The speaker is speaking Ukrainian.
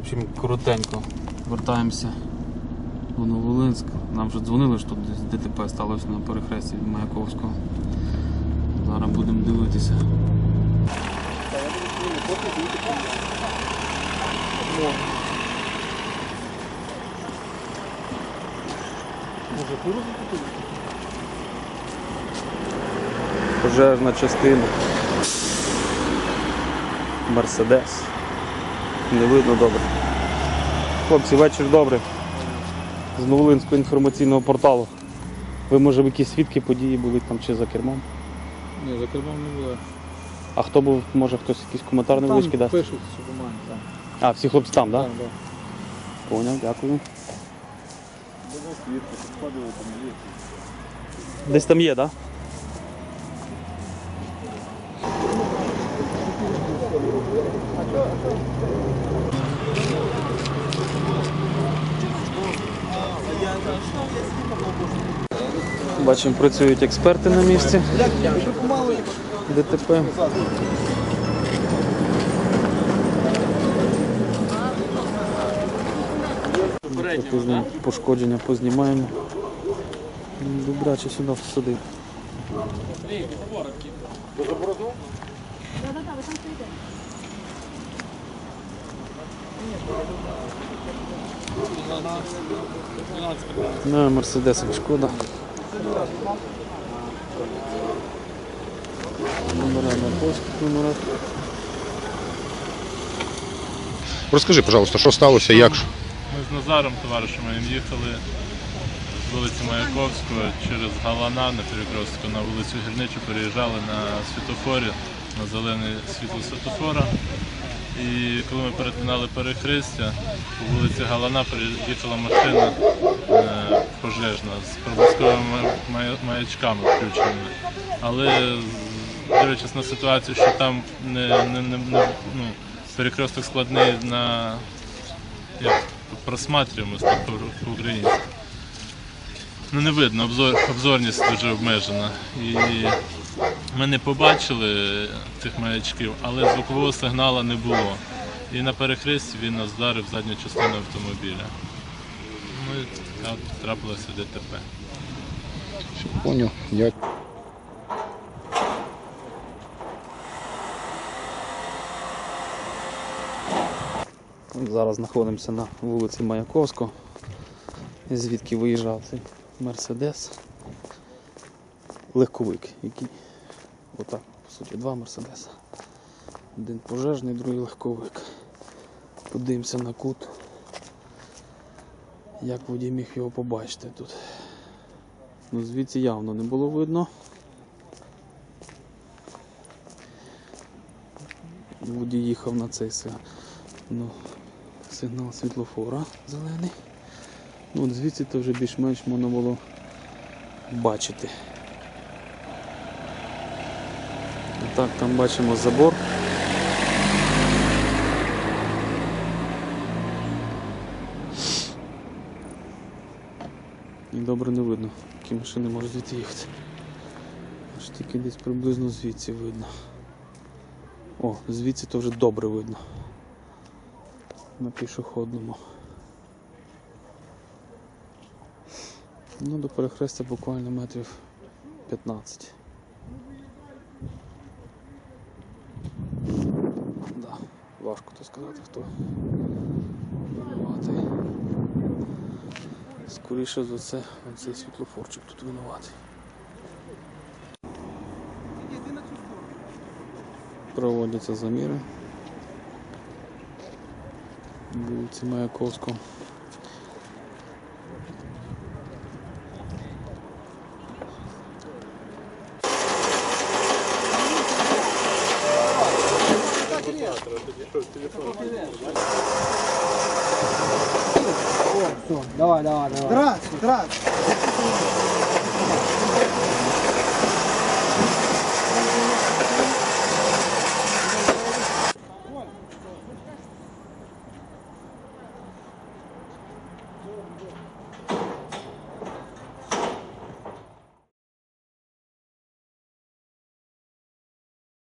общем, коротенько. Вертаємося в Новолинськ. Нам вже дзвонили, що тут ДТП сталося на перехресті від Маяковського. Зараз будемо дивитися. Пожежна частина. Мерседес. Не видно добре. Хлопці, вечір добрий. З Новолинського інформаційного порталу. Ви, може, якісь свідки події були там чи за кермом? Ні, за кермом не було. А хто був, може хтось якийсь коментар невеличкий дасть? пишуть, що бумаги там. А, всі хлопці там, так? Там, да. Поняв, дякую. Десь там є, так? Бачимо, працюють експерти на місці. ДТП. Позна- Пошкодження познімаємо. Добряче сюди всадив. На Мерседесик шкода. Розкажи, пожалуйста, що сталося, як? Ми з Назаром, товаришем моїм, їхали з вулиці Маяковського через Галана на перекрестку на вулицю Гірничу, переїжджали на світофорі, на зелене світло світофора. І коли ми перетинали перехрестя, по вулиці Галана приїхала машина пожежна з проблисковими маячками включеними. Але дивлячись на ситуацію, що там не, не, не, не ну, перекресток складний на як просматрюємось так по- по-українськи. Ну не видно, обзор, обзорність дуже обмежена. І ми не побачили тих маячків, але звукового сигналу не було. І на перехресті він нас вдарив задню частину автомобіля. Ну і так трапилося ДТП. Поняв, як. Зараз знаходимося на вулиці Маяковського, звідки виїжджав цей Мерседес. Легковик, який отак, по суті, два Мерседеса. Один пожежний, другий легковик. Подивимося на кут. Як водій міг його побачити тут. Ну, звідси явно не було видно. Водій їхав на цей сигнал. Ну, сигнал світлофора зелений. Ну, от звідси то вже більш-менш можна було бачити. Так, там бачимо забор. Добре не видно, які машини можуть звідти їхати. Аж тільки десь приблизно звідси видно. О, звідси то вже добре видно на пішохідному. Ну, до перехрестя буквально метрів 15. Да, важко то сказати, хто. Скоріше за це цей світлофорчик тут винуватий. Проводяться заміри. вулиці Маяковського. Давай, давай, давай. Здравствуй, здравствуй.